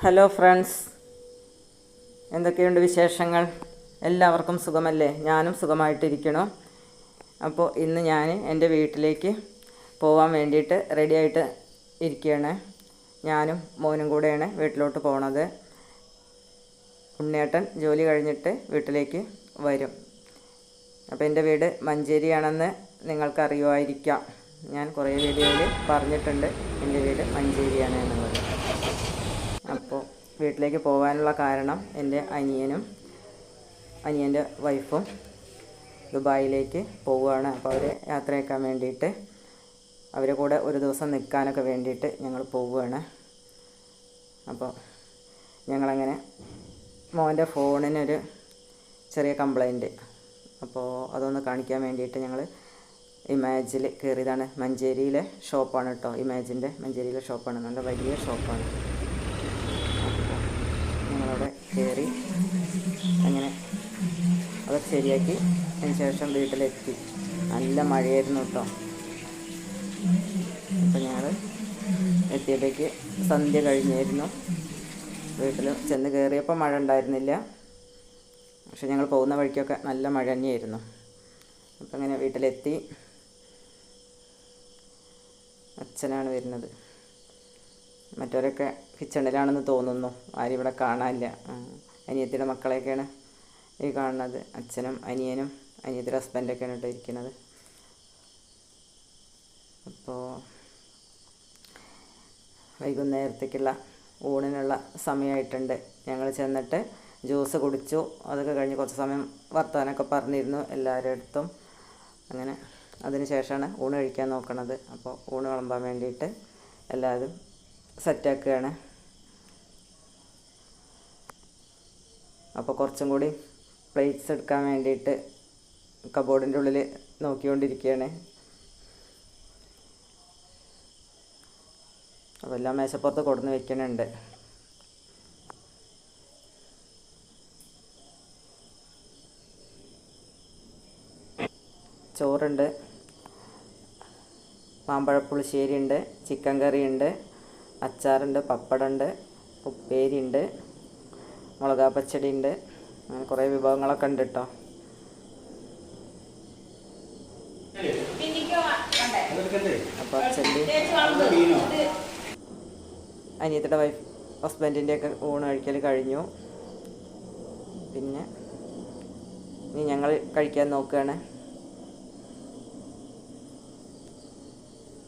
Hello friends എന്തൊക്കെയുണ്ട് വിശേഷങ്ങൾ? എല്ലാവർക്കും സുഖമല്ലേ? ഞാനും സുഖമായിട്ടിരിക്കണം അപ്പോൾ ഇന്ന് ഞാൻ എന്റെ വീട്ടിലേക്ക് പോകാൻ വേണ്ടിയിട്ട് റെഡിയായിട്ട് ഇരിക്കുകയാണ്. ഞാനും മോനും കൂടെയാണ് വീട്ടിലോട്ട് പോണത്. ഉണ്ണിയേട്ടൻ ജോലി കഴിഞ്ഞിട്ട് വീട്ടിലേക്ക് വരും. അപ്പോൾ എന്റെ വീട് മഞ്ചേരിയാണെന്ന് നിങ്ങൾക്കറിയുമായിരിക്കാം. ഞാൻ കുറേ വീഡിയോയിൽ പറഞ്ഞിട്ടുണ്ട് എന്റെ വീട് മഞ്ചേരിയാണ് എന്നുള്ളത്. വീട്ടിലേക്ക് പോകാനുള്ള കാരണം എന്റെ അനിയനും അനിയന്റെ വൈഫും ദുബായിലേക്ക് പോവുകയാണ്. അപ്പോൾ അവരെ യാത്രയാക്കാൻ വേണ്ടിയിട്ട് അവരെ കൂടെ ഒരു ദിവസം നിൽക്കാനൊക്കെ വേണ്ടിയിട്ട് ഞങ്ങൾ പോവുകയാണ്. അപ്പോൾ ഞങ്ങളങ്ങനെ മോന്റെ ഫോണിനൊരു ചെറിയ കംപ്ലൈന്റ്. അപ്പോൾ അതൊന്ന് കാണിക്കാൻ വേണ്ടിയിട്ട് ഞങ്ങൾ ഇമാജിൽ കയറിയതാണ്. മഞ്ചേരിയിലെ ഷോപ്പാണ് കേട്ടോ. ഇമാജിന്റെ മഞ്ചേരിയിലെ ഷോപ്പാണ്. നല്ല വലിയ ഷോപ്പാണ്. ഞങ്ങളവിടെ കയറി അങ്ങനെ അതൊക്കെ ശരിയാക്കി. അതിന് ശേഷം വീട്ടിലെത്തി. നല്ല മഴയായിരുന്നു കേട്ടോ. അപ്പം ഞങ്ങൾ എത്തിയപ്പോഴേക്ക് സന്ധ്യ കഴിഞ്ഞായിരുന്നു. വീട്ടിൽ ചെന്ന് കയറിയപ്പോൾ മഴ ഉണ്ടായിരുന്നില്ല. പക്ഷെ ഞങ്ങൾ പോകുന്ന വഴിക്കൊക്കെ നല്ല മഴ തന്നെയായിരുന്നു. അപ്പം അങ്ങനെ വീട്ടിലെത്തി. അച്ഛനാണ് വരുന്നത്. മറ്റവരൊക്കെ കിച്ചണിലാണെന്ന് തോന്നുന്നു. ആരും ഇവിടെ കാണാനില്ല. അനിയത്തിയുടെ മക്കളെയൊക്കെയാണ് ഈ കാണുന്നത്. അച്ഛനും അനിയനും അനിയത്തിയുടെ ഹസ്ബൻഡൊക്കെയാണ് കേട്ടോ ഇരിക്കുന്നത്. അപ്പോൾ വൈകുന്നേരത്തേക്കുള്ള ഊണിനുള്ള സമയമായിട്ടുണ്ട്. ഞങ്ങൾ ചെന്നിട്ട് ജ്യൂസ് കുടിച്ചു. അതൊക്കെ കഴിഞ്ഞ് കുറച്ച് സമയം വർത്തമാനമൊക്കെ പറഞ്ഞിരുന്നു എല്ലാവരുടെ അടുത്തും. അങ്ങനെ അതിന് ശേഷമാണ് ഊണ് കഴിക്കാൻ നോക്കണത്. അപ്പോൾ ഊണ് വിളമ്പാൻ വേണ്ടിയിട്ട് എല്ലാവരും സെറ്റാക്കുകയാണ്. അപ്പോൾ കുറച്ചും കൂടി പ്ലേറ്റ്സ് എടുക്കാൻ വേണ്ടിയിട്ട് കബോർഡിന്റെ ഉള്ളിൽ നോക്കിക്കൊണ്ടിരിക്കുകയാണ്. അപ്പോൾ എല്ലാം മേശപ്പുറത്ത് കൊടുന്ന് വെക്കണുണ്ട് ചോറുണ്ട്. മാമ്പഴപ്പുളിശ്ശേരി ഉണ്ട് ചിക്കൻ കറി ഉണ്ട് അച്ചാറുണ്ട് പപ്പടമുണ്ട് ഉപ്പേരി ഉണ്ട് മുളകാ പച്ചടി ഉണ്ട് അങ്ങനെ കുറേ വിഭവങ്ങളൊക്കെ ഉണ്ട് കേട്ടോ അപ്പോൾ അച്ഛന്റെ അനിയത്തിയുടെ വൈഫ് ഹസ്ബൻഡിന്റെ ഒക്കെ ഊണ് കഴിക്കൽ കഴിഞ്ഞു. പിന്നെ ഇനി ഞങ്ങൾ കഴിക്കാൻ നോക്കുകയാണ്.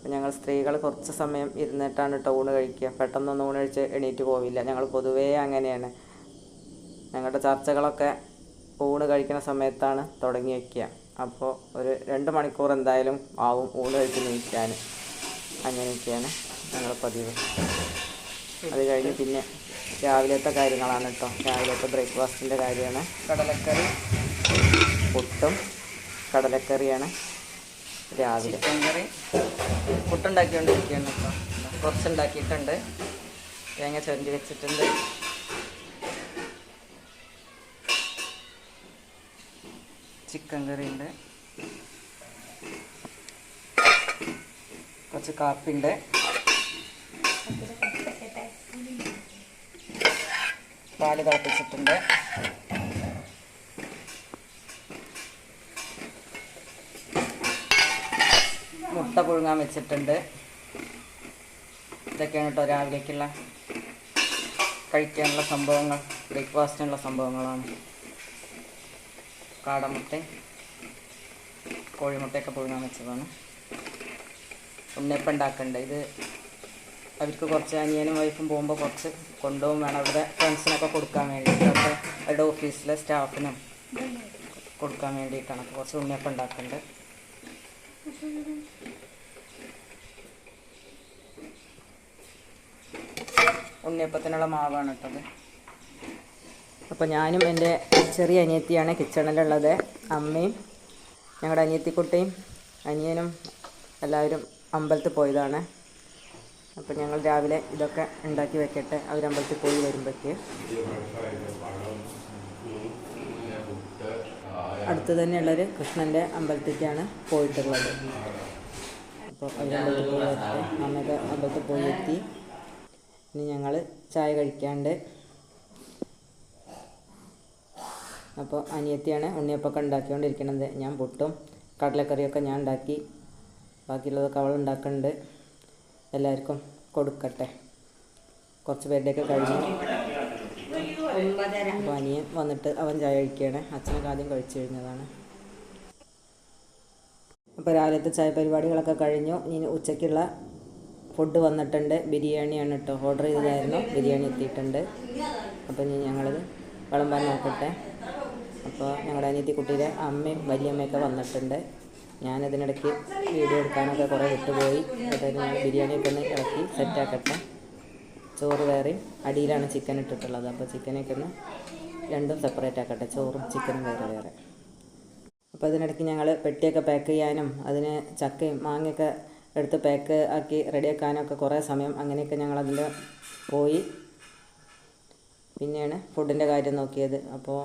അപ്പം ഞങ്ങൾ സ്ത്രീകൾ കുറച്ച് സമയം ഇരുന്നിട്ടാണ് കേട്ടോ ഊണ് കഴിക്കുക. പെട്ടെന്നൊന്നും ഊണ് കഴിച്ച് എണീറ്റ് പോവില്ല. ഞങ്ങൾ പൊതുവേ അങ്ങനെയാണ്. ഞങ്ങളുടെ ചർച്ചകളൊക്കെ ഊണ് കഴിക്കുന്ന സമയത്താണ് തുടങ്ങി വയ്ക്കുക അപ്പോൾ ഒരു രണ്ട് മണിക്കൂർ എന്തായാലും ആവും ഊണ് കഴിച്ച് നീക്കാൻ. അങ്ങനെയൊക്കെയാണ് ഞങ്ങൾ പതിവ്. അത് കഴിഞ്ഞ് പിന്നെ രാവിലത്തെ കാര്യങ്ങളാണ് കേട്ടോ രാവിലത്തെ ബ്രേക്ക്ഫാസ്റ്റിന്റെ കാര്യമാണ്. കടലക്കറി. പുട്ടും കടലക്കറിയാണ്. രാവിലെ. ചിക്കൻ കറി. പുട്ടുണ്ടാക്കിക്കൊണ്ടിരിക്കുകയാണ് ഇപ്പോൾ കുറച്ചുണ്ടാക്കിയിട്ടുണ്ട്. തേങ്ങ ചുരണ്ടി വെച്ചിട്ടുണ്ട്. ചിക്കൻ കറി ഉണ്ട്. കുറച്ച് കാപ്പിണ്ട് പാൽ തിളപ്പിച്ചിട്ടുണ്ട്. മുട്ട പുഴുങ്ങാൻ വെച്ചിട്ടുണ്ട്. ഇതൊക്കെയാണ് കേട്ടോ രാവിലേക്കുള്ള കഴിക്കാനുള്ള സംഭവങ്ങൾ ബ്രേക്ക്ഫാസ്റ്റിനുള്ള സംഭവങ്ങളാണ്. കാടമുട്ട കോഴിമുട്ടയൊക്കെ പുഴുങ്ങാൻ വെച്ചതാണ്. ഉണ്ണിയപ്പം ഉണ്ടാക്കണ്ടേ. ഇത് അവർക്ക് കുറച്ച് അനിയനും വൈഫും പോകുമ്പോൾ കുറച്ച് കൊണ്ടുപോകും വേണം. അവരുടെ ഫ്രണ്ട്സിനൊക്കെ കൊടുക്കാൻ വേണ്ടിയിട്ട് അവരുടെ ഓഫീസിലെ സ്റ്റാഫിനും കൊടുക്കാൻ വേണ്ടിയിട്ടാണ്. കുറച്ച് ഉണ്ണിയപ്പം ഉണ്ടാക്കുന്നുണ്ട് ഉണ്ണിയപ്പത്തിനുള്ള മാവാണ് ഇട്ടത്. അപ്പോൾ ഞാനും എന്റെ ചെറിയ അനിയത്തിയാണ് കിച്ചണിലുള്ളത്. അമ്മയും ഞങ്ങളുടെ അനിയത്തിക്കുട്ടിയും അനിയനും എല്ലാവരും അമ്പലത്തിൽ പോയതാണ്. അപ്പോൾ ഞങ്ങൾ രാവിലെ ഇതൊക്കെ ഉണ്ടാക്കി വെക്കട്ടെ. അമ്പലത്തിൽ പോയി വരുമ്പോഴേക്ക് അടുത്ത് തന്നെയുള്ളൊരു കൃഷ്ണന്റെ അമ്പലത്തിലേക്കാണ് പോയിട്ടുള്ളത്. അപ്പോൾ അവർ അമ്പലത്തിൽ പോയി. വരട്ടെ അമ്മയൊക്കെ അമ്പലത്തിൽ പോയി എത്തി. ഇനി ഞങ്ങൾ ചായ കഴിക്കാണ്ട്. അപ്പോൾ അനിയത്തിയാണ് ഉണ്ണിയപ്പൊക്കെ ഉണ്ടാക്കിക്കൊണ്ടിരിക്കുന്നത്. ഞാൻ പുട്ടും കടലക്കറിയൊക്കെ ഞാൻ ഉണ്ടാക്കി. ബാക്കിയുള്ളതൊക്കെ അവൾ ഉണ്ടാക്കുന്നുണ്ട്. എല്ലാവർക്കും കൊടുക്കട്ടെ. കുറച്ച് പേരുടെയൊക്കെ കഴിഞ്ഞു. അപ്പോൾ അനിയൻ വന്നിട്ട് അവൻ ചായ കഴിക്കുകയാണ്. അച്ഛനൊക്കെ ആദ്യം കഴിച്ചു കഴിഞ്ഞതാണ്. അപ്പോൾ രാവിലത്തെ ചായ പരിപാടികളൊക്കെ കഴിഞ്ഞു. ഇനി ഉച്ചയ്ക്കുള്ള ഫുഡ് വന്നിട്ടുണ്ട്. ബിരിയാണിയാണ് കേട്ടോ ഓർഡർ ചെയ്തതായിരുന്നു. ബിരിയാണി എത്തിയിട്ടുണ്ട്. അപ്പോൾ ഇനി ഞങ്ങളത് വിളമ്പാൻ നോക്കട്ടെ. അപ്പോൾ ഞങ്ങളുടെ അനിയത്തി കുട്ടിയുടെ അമ്മയും വലിയമ്മയൊക്കെ വന്നിട്ടുണ്ട്. ഞാനതിനിടയ്ക്ക് വീഡിയോ എടുക്കാനൊക്കെ കുറേ വിട്ടുപോയി. അതായത് ഞാൻ ബിരിയാണിയൊക്കെ ഒന്ന് ഇറക്കി സെറ്റാക്കട്ടെ. ചോറ് വേറെ അടിയിലാണ് ചിക്കൻ ഇട്ടിട്ടുള്ളത്. അപ്പോൾ ചിക്കനൊക്കെ ഒന്ന് രണ്ടും സെപ്പറേറ്റ് ആക്കട്ടെ. ചോറും ചിക്കനും വേറെ വേറെ. അപ്പോൾ അതിനിടയ്ക്ക് ഞങ്ങൾ പെട്ടിയൊക്കെ പാക്ക് ചെയ്യാനും അതിന് ചക്കയും മാങ്ങയൊക്കെ എടുത്ത് പാക്ക് ആക്കി റെഡിയാക്കാനൊക്കെ കുറേ സമയം അങ്ങനെയൊക്കെ ഞങ്ങളതിൽ പോയി. പിന്നെയാണ് ഫുഡിന്റെ കാര്യം നോക്കിയത്. അപ്പോൾ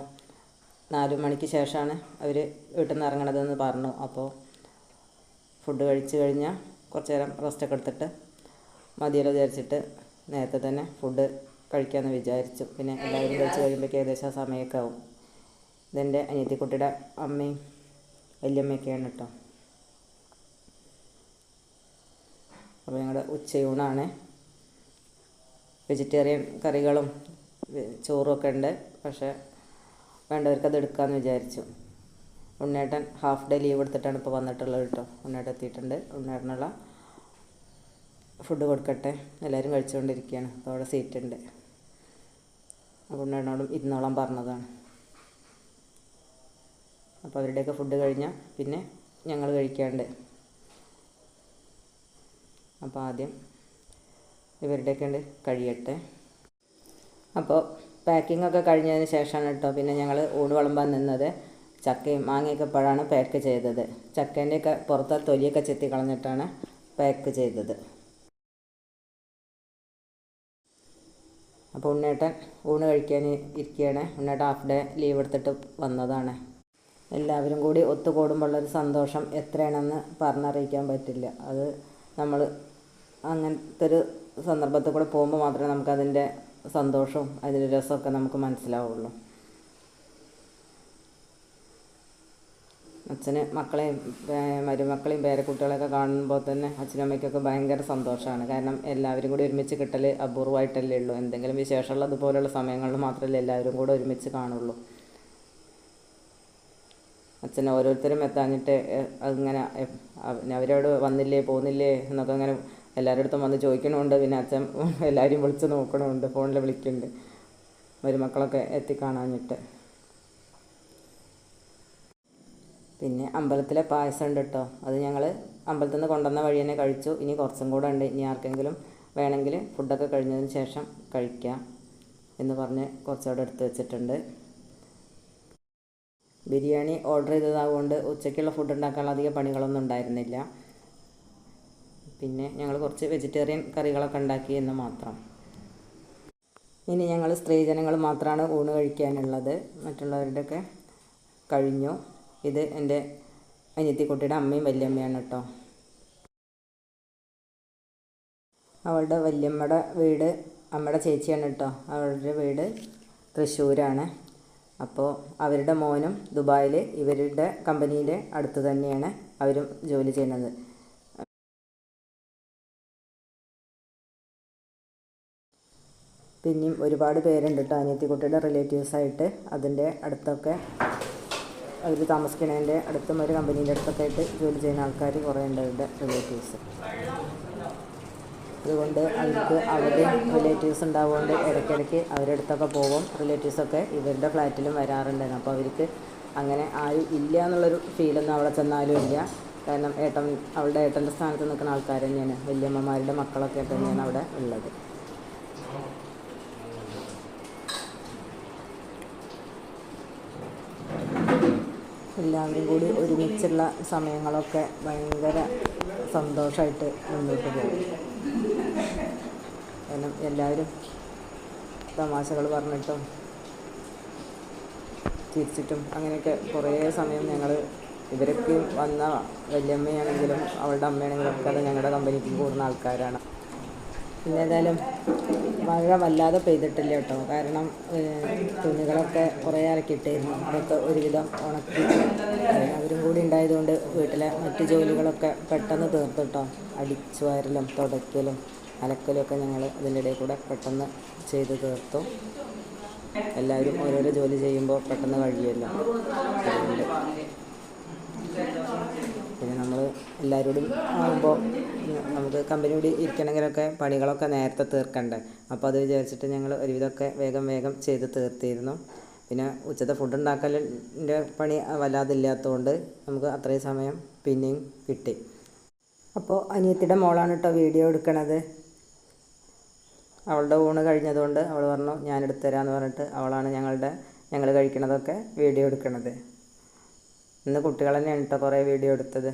നാല് മണിക്ക് ശേഷമാണ് അവർ വീട്ടിൽ നിന്ന് ഇറങ്ങണതെന്ന് പറഞ്ഞു. അപ്പോൾ ഫുഡ് കഴിച്ച് കഴിഞ്ഞാൽ കുറച്ച് നേരം റെസ്റ്റൊക്കെ എടുത്തിട്ട് മതിയല്ലോ വിചാരിച്ചിട്ട് നേരത്തെ തന്നെ ഫുഡ് കഴിക്കാമെന്ന് വിചാരിച്ചു. പിന്നെ എല്ലാവരും കഴിച്ച് കഴിയുമ്പോഴേക്കും ഏകദേശം സമയമൊക്കെ ആവും. ഇതെന്റെ അനിയത്തിക്കുട്ടിയുടെ അമ്മയും വല്യമ്മയൊക്കെയാണ് കേട്ടോ അപ്പോൾ ഞങ്ങളുടെ ഉച്ചയൂണാണ്. വെജിറ്റേറിയൻ കറികളും ചോറുമൊക്കെ ഉണ്ട്. പക്ഷേ വേണ്ടവർക്ക് അത് എടുക്കാമെന്ന് വിചാരിച്ചു. ഉണ്ണേട്ടൻ ഹാഫ് ഡേ ലീവ് എടുത്തിട്ടാണ് ഇപ്പോൾ വന്നിട്ടുള്ളത് കേട്ടോ. ഉണ്ണേട്ടൻ എത്തിയിട്ടുണ്ട്. ഉണ്ണേട്ടനുള്ള ഫുഡ് കൊടുക്കട്ടെ. എല്ലാവരും കഴിച്ചുകൊണ്ടിരിക്കുകയാണ്. അപ്പോൾ അവിടെ സീറ്റ് ഉണ്ട്. അപ്പോൾ ഉണ്ണേട്ടനോടും ഇരുന്നോളം പറഞ്ഞതാണ്. അപ്പോൾ അവരുടെയൊക്കെ ഫുഡ് കഴിഞ്ഞാൽ പിന്നെ ഞങ്ങൾ കഴിക്കാണ്ട്. അപ്പോൾ ആദ്യം ഇവരുടെയൊക്കെ ഉണ്ട് കഴിയട്ടെ. അപ്പോൾ പാക്കിംഗ് ഒക്കെ കഴിഞ്ഞതിന് ശേഷമാണ് കേട്ടോ പിന്നെ ഞങ്ങൾ ഊണ് വിളമ്പാൻ നിന്നത്. ചക്കയും മാങ്ങയൊക്കെ പഴമാണ് പാക്ക് ചെയ്തത്. ചക്കേന്റെയൊക്കെ പുറത്തെ തൊലിയൊക്കെ ചെത്തി കളഞ്ഞിട്ടാണ് പാക്ക് ചെയ്തത്. അപ്പോൾ ഉണ്ണേട്ടൻ ഊണ് കഴിക്കാൻ ഇരിക്കുകയാണ്. ഉണ്ണേട്ടൻ ഹാഫ് ഡേ ലീവ് എടുത്തിട്ട് വന്നതാണ്. എല്ലാവരും കൂടി ഒത്തുകൂടുമ്പോഴുള്ളൊരു സന്തോഷം എത്രയാണെന്ന് പറഞ്ഞറിയിക്കാൻ പറ്റില്ല. അത് നമ്മൾ അങ്ങനത്തെ ഒരു സന്ദർഭത്തിൽ കൂടെ പോകുമ്പോൾ മാത്രമേ നമുക്കതിന്റെ സന്തോഷവും അതിന്റെ രസമൊക്കെ നമുക്ക് മനസ്സിലാവുള്ളൂ. അച്ഛന് മക്കളെയും മരുമക്കളെയും പേരക്കുട്ടികളെയൊക്കെ കാണുമ്പോൾ തന്നെ അച്ഛനും അമ്മയ്ക്കൊക്കെ ഭയങ്കര സന്തോഷമാണ്. കാരണം എല്ലാവരും കൂടി ഒരുമിച്ച് കിട്ടൽ അപൂർവമായിട്ടല്ലേ ഉള്ളൂ. എന്തെങ്കിലും വിശേഷമുള്ള അതുപോലെയുള്ള സമയങ്ങളിൽ മാത്രമല്ലേ എല്ലാവരും കൂടെ ഒരുമിച്ച് കാണുള്ളൂ. അച്ഛൻ ഓരോരുത്തരും എത്താഞ്ഞിട്ട് അങ്ങനെ അവരോട് വന്നില്ലേ പോകുന്നില്ലേ എന്നൊക്കെ അങ്ങനെ എല്ലാവരുടെ അടുത്തും വന്ന് ചോദിക്കണമുണ്ട്. പിന്നെ അച്ഛൻ എല്ലാവരെയും വിളിച്ച് നോക്കണമുണ്ട്. ഫോണിൽ വിളിക്കുന്നുണ്ട്. മരുമക്കളൊക്കെ എത്തിക്കാണാഞ്ഞിട്ട്. പിന്നെ അമ്പലത്തിലെ പായസം ഉണ്ട് കേട്ടോ അത് ഞങ്ങൾ അമ്പലത്തിൽ നിന്ന് കൊണ്ടുവന്ന വഴി തന്നെ കഴിച്ചു. ഇനി കുറച്ചും കൂടെ ഉണ്ട്. ഇനി ആർക്കെങ്കിലും വേണമെങ്കിൽ ഫുഡൊക്കെ കഴിഞ്ഞതിന് ശേഷം കഴിക്കാം എന്ന് പറഞ്ഞ് കുറച്ചുകൂടെ എടുത്ത് വെച്ചിട്ടുണ്ട്. ബിരിയാണി ഓർഡർ ചെയ്തതാകൊണ്ട് ഉച്ചയ്ക്കുള്ള ഫുഡ് ഉണ്ടാക്കാനുള്ള അധികം പണികളൊന്നും ഉണ്ടായിരുന്നില്ല. പിന്നെ ഞങ്ങൾ കുറച്ച് വെജിറ്റേറിയൻ കറികളൊക്കെ ഉണ്ടാക്കി എന്ന് മാത്രം. ഇനി ഞങ്ങൾ സ്ത്രീജനങ്ങൾ മാത്രമാണ് ഊണ് കഴിക്കാനുള്ളത്. മറ്റുള്ളവരുടെയൊക്കെ കഴിഞ്ഞു. ഇത് എന്റെ അനിയത്തിക്കുട്ടിയുടെ അമ്മയും വല്യമ്മയാണ് കേട്ടോ. അവളുടെ വല്യമ്മയുടെ വീട് അമ്മയുടെ ചേച്ചിയാണ് കേട്ടോ. അവളുടെ വീട് തൃശ്ശൂരാണ്. അപ്പോൾ അവരുടെ മോനും ദുബായിൽ ഇവരുടെ കമ്പനിയുടെ അടുത്ത് തന്നെയാണ് അവരും ജോലി ചെയ്യുന്നത്. പിന്നെയും ഒരുപാട് പേരുണ്ട് കേട്ടോ അനിയത്തിക്കുട്ടിയുടെ റിലേറ്റീവ്സായിട്ട് അതിന്റെ അടുത്തൊക്കെ അവർ താമസിക്കണതിന്റെ അടുത്തും ഒരു കമ്പനീന്റെ അടുത്തൊക്കെ ആയിട്ട് ജോലി ചെയ്യുന്ന ആൾക്കാർ കുറേ ഉണ്ട് അവരുടെ റിലേറ്റീവ്സ്. അതുകൊണ്ട് അവർക്ക് അവരുടെ റിലേറ്റീവ്സ് ഉണ്ടാവുകൊണ്ട് ഇടയ്ക്കിടയ്ക്ക് അവരുടെ അടുത്തൊക്കെ പോകും. റിലേറ്റീവ്സൊക്കെ ഇവരുടെ ഫ്ലാറ്റിലും വരാറുണ്ടായിരുന്നു അപ്പോൾ അവർക്ക് അങ്ങനെ ആരും ഇല്ല എന്നുള്ളൊരു ഫീലൊന്നും അവിടെ ചെന്നാലും ഇല്ല. കാരണം ഏട്ടൻ അവളുടെ ഏട്ടന്റെ സ്ഥാനത്ത് നിൽക്കുന്ന ആൾക്കാർ തന്നെയാണ്. വലിയമ്മമാരുടെ മക്കളൊക്കെ തന്നെയാണ് അവിടെ ഉള്ളത്. എല്ലാവരും കൂടി ഒരുമിച്ചുള്ള സമയങ്ങളൊക്കെ ഭയങ്കര സന്തോഷമായിട്ട് മുന്നോട്ട് പോകും. കാരണം എല്ലാവരും തമാശകൾ പറഞ്ഞിട്ടും ചിരിച്ചിട്ടും അങ്ങനെയൊക്കെ കുറേ സമയം ഞങ്ങൾ ഇവരൊക്കെ വന്ന വല്യമ്മയാണെങ്കിലും അവളുടെ അമ്മയാണെങ്കിലും ഒക്കെ അത് ഞങ്ങളുടെ കമ്പനിക്ക് കൂടുന്ന ആൾക്കാരാണ്. പിന്നെ ഏതായാലും മഴ വല്ലാതെ പെയ്തിട്ടില്ല കേട്ടോ. കാരണം തുണികളൊക്കെ കുറേ അലക്കിയിട്ടായിരുന്നു. അതൊക്കെ ഒരുവിധം ഉണക്കി. അവരും കൂടി ഉണ്ടായതുകൊണ്ട് വീട്ടിലെ മറ്റു ജോലികളൊക്കെ പെട്ടെന്ന് തീർത്തു കേട്ടോ. അടിച്ചു വാരലും തുടയ്ക്കലും അലക്കലും ഒക്കെ ഞങ്ങൾ അതിന്റെ കൂടെ പെട്ടെന്ന് ചെയ്ത് തീർത്തു. എല്ലാവരും ഓരോരോ ജോലി ചെയ്യുമ്പോൾ പെട്ടെന്ന് കഴിയുമല്ലോ അതുകൊണ്ട് പിന്നെ നമ്മൾ എല്ലാവരോടും ആകുമ്പോൾ നമുക്ക് കമ്പനിയോട് ഇരിക്കണമെങ്കിലൊക്കെ പണികളൊക്കെ നേരത്തെ തീർക്കണ്ടേ. അപ്പോൾ അത് വിചാരിച്ചിട്ട് ഞങ്ങൾ ഒരുവിധമൊക്കെ വേഗം വേഗം ചെയ്ത് തീർത്തിരുന്നു. പിന്നെ ഉച്ചത്തെ ഫുഡ് ഉണ്ടാക്കലിന്റെ പണി വല്ലാതില്ലാത്തതുകൊണ്ട് നമുക്ക് അത്രയും സമയം പിന്നെയും കിട്ടി. അപ്പോൾ അനിയത്തിയുടെ മോളാണ് കേട്ടോ വീഡിയോ എടുക്കണത്. അവളുടെ ഊണ് കഴിഞ്ഞതുകൊണ്ട് അവൾ പറഞ്ഞു ഞാൻ എടുത്തുതരാമെന്ന് പറഞ്ഞിട്ട് അവളാണ് ഞങ്ങളുടെ ഞങ്ങൾ കഴിക്കണതൊക്കെ വീഡിയോ എടുക്കണത്. ഇന്ന് കുട്ടികൾ തന്നെയാണ് കേട്ടോ കുറേ വീഡിയോ എടുത്തത്.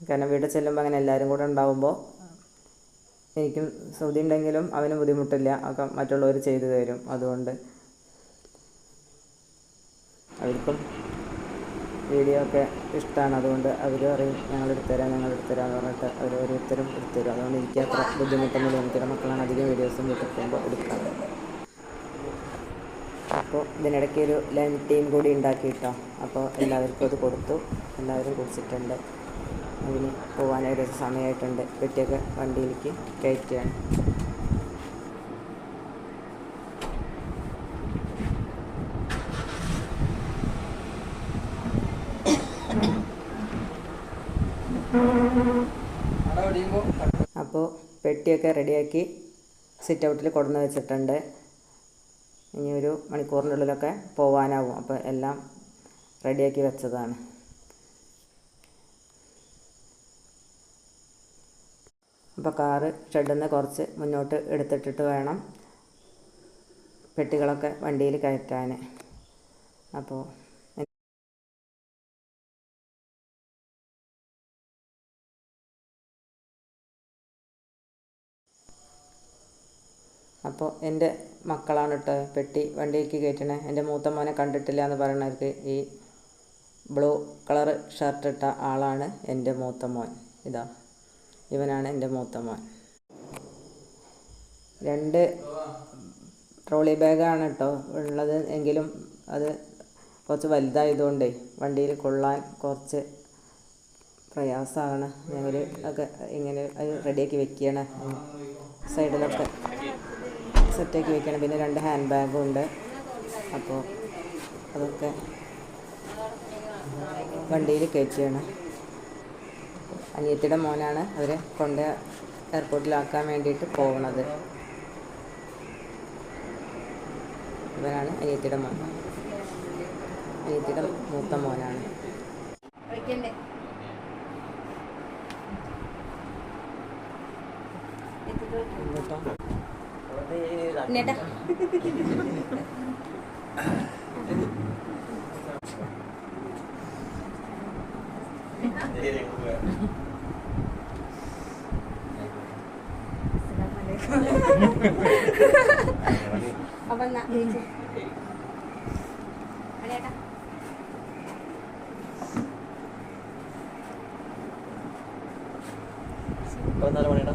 കാരണം വീട്ടിൽ ചെല്ലുമ്പോൾ അങ്ങനെ എല്ലാവരും കൂടെ ഉണ്ടാകുമ്പോൾ എനിക്കും ശ്രുതി ഉണ്ടെങ്കിലും അവന് ബുദ്ധിമുട്ടില്ല. ഒക്കെ മറ്റുള്ളവർ ചെയ്തു തരും അതുകൊണ്ട്. അവർക്കും വീഡിയോ ഒക്കെ ഇഷ്ടമാണ് അതുകൊണ്ട് അവർ പറയും ഞങ്ങൾ എടുത്തുതരാം ഞങ്ങൾ എടുത്തുതരാം എന്ന് പറഞ്ഞിട്ട് അവർ ഓരോരുത്തരും എടുത്തുതരും അതുകൊണ്ട് എനിക്ക് അത്ര ബുദ്ധിമുട്ടൊന്നുമില്ല എനിക്കിടെ മക്കളാണ് അധികം വീഡിയോസും വീട്ടിൽ പോകുമ്പോൾ എടുക്കാറ്. അപ്പോൾ ഇതിനിടയ്ക്ക് ഒരു ലഞ്ച് ടീം കൂടി ഉണ്ടാക്കി കേട്ടോ. അപ്പോൾ എല്ലാവർക്കും അത് കൊടുത്തു. എല്ലാവരും കുടിച്ചിട്ടുണ്ട്. അതിന് പോകാനൊരു സമയമായിട്ടുണ്ട്. കുട്ടിയൊക്കെ വണ്ടിയിലേക്ക് കയറ്റുകയാണ്. അപ്പോൾ പെട്ടിയൊക്കെ റെഡിയാക്കി സിറ്റ് ഔട്ടിൽ കൊടുന്ന് വെച്ചിട്ടുണ്ട്. ഇനി ഒരു മണിക്കൂറിന്റെ ഉള്ളിലൊക്കെ പോവാനാവും. അപ്പോൾ എല്ലാം റെഡിയാക്കി വെച്ചതാണ്. അപ്പോൾ കാറ് ഷെഡിൽ നിന്ന് കുറച്ച് മുന്നോട്ട് എടുത്തിട്ടിട്ട് വേണം പെട്ടികളൊക്കെ വണ്ടിയിൽ കയറ്റാൻ. അപ്പോൾ അപ്പോൾ എന്റെ മക്കളാണ് കേട്ടോ പെട്ടി വണ്ടിയിലേക്ക് കയറ്റണേ എന്റെ മൂത്ത മോനെ കണ്ടിട്ടില്ല എന്ന് പറയണവർക്ക് ഈ ബ്ലൂ കളർ ഷർട്ട് ഇട്ട ആളാണ് എന്റെ മൂത്ത മോൻ. ഇതാ ഇവനാണ് എന്റെ മൂത്ത മോൻ. രണ്ട് ട്രോളി ബാഗാണ് കേട്ടോ ഉള്ളത്. എങ്കിലും അത് കുറച്ച് വലുതായതുകൊണ്ടേ വണ്ടിയിൽ കൊള്ളാൻ കുറച്ച് പ്രയാസമാണ്. ഞങ്ങൾ ഒക്കെ ഇങ്ങനെ അത് റെഡിയാക്കി വെക്കുകയാണ് സൈഡിലൊക്കെ സെറ്റാക്കി വെക്കണം. പിന്നെ രണ്ട് ഹാൻഡ് ബാഗും ഉണ്ട്. അപ്പോൾ അതൊക്കെ വണ്ടിയിൽ കയറ്റുകയാണ് അനിയത്തിയുടെ മോനാണ് അവരെ കൊണ്ട് എയർപോർട്ടിലാക്കാൻ വേണ്ടിയിട്ട് പോകുന്നത് ഇവനാണ് അനിയത്തിയുടെ മോൻ. അനിയത്തിയുടെ മൂത്ത മോനാണ്. കേട്ടോ അപ്പൊ എന്നാ അടേട്ടാ പതിനാല് മണിയുടെ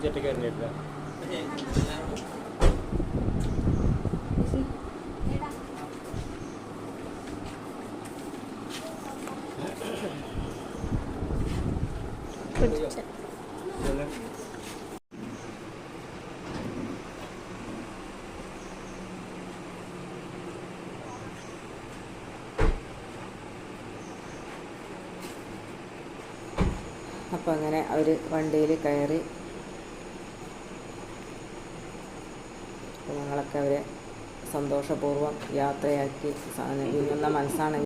ചേച്ചി ഒറ്റയ്ക്ക് അറിഞ്ഞിട്ടില്ല അപ്പോൾ അങ്ങനെ അവർ വണ്ടിയിൽ കയറി ഞങ്ങളൊക്കെ അവരെ സന്തോഷപൂർവം യാത്രയാക്കി മനസ്സാണ് മനസ്സാണെങ്കിൽ